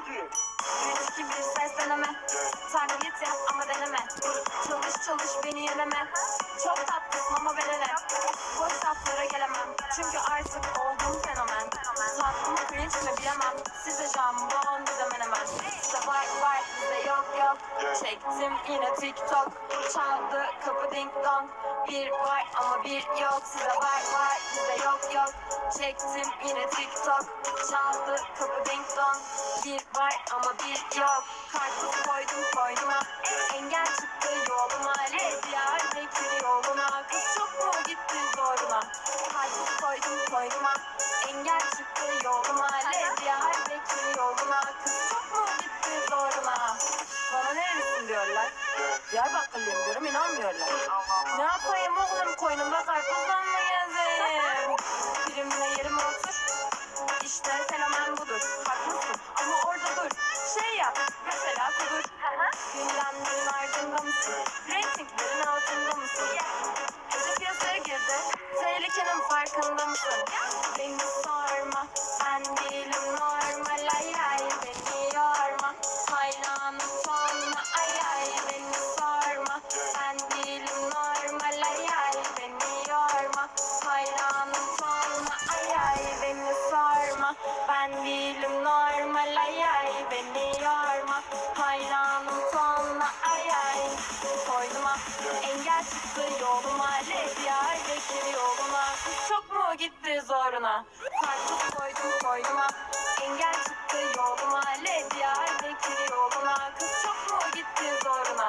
gidiyor. Gibi sesleneme. Tanrı yetim ama deneme. Çalış çalış beni yeneme. Çok tatlısın ama belele. Boş saflara gelemem. Çünkü artık olduğum fenomen. Tatlı mı mi bilemem. Size jambon dedemen hemen. Size var var size yok yok. Çektim yine TikTok. Çaldı kapı ding dong. Bir var ama bir yok. Size var var bize yok yok. Çektim yine tiktok. Çaldı kapı ding dong Bir var ama bir yok. Karpuz koydum koynuma Engel çıktı yoluma. Diyar bekliyor yoluna Kız çok mu gitti zoruna Karpuz koydum koynuma Engel çıktı yoluma. Diyar bekliyor yoluna Kız çok mu gitti zoruna Bana nerelisin diyorlar. Diyarbakırlıyım diyorum inanmıyorlar. Ne yapayım oğlum? Koynumda karpuzla mı Gündemlerin ardında mısın Ratinglerin altında mısın Gece piyasaya Tehlikenin farkında mısın Beni sorma Ben değilim normal ay Beni yorma. Hayranım sonuna ay ay Beni sorma Ben değilim normal ay Beni yorma. Hayranım sonuna ay ay Beni sorma Ben değilim normal ay ay Beni engel çıktı yoluma Diyar bekir yoluma. Kız çok mu gitti zoruna? Karpuz koydum koynuma Engel çıktı yoluma Diyar bekir yoluma. Kız çok mu gitti zoruna?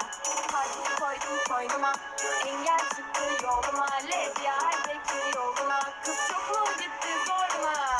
Karpuz koydum koynuma Engel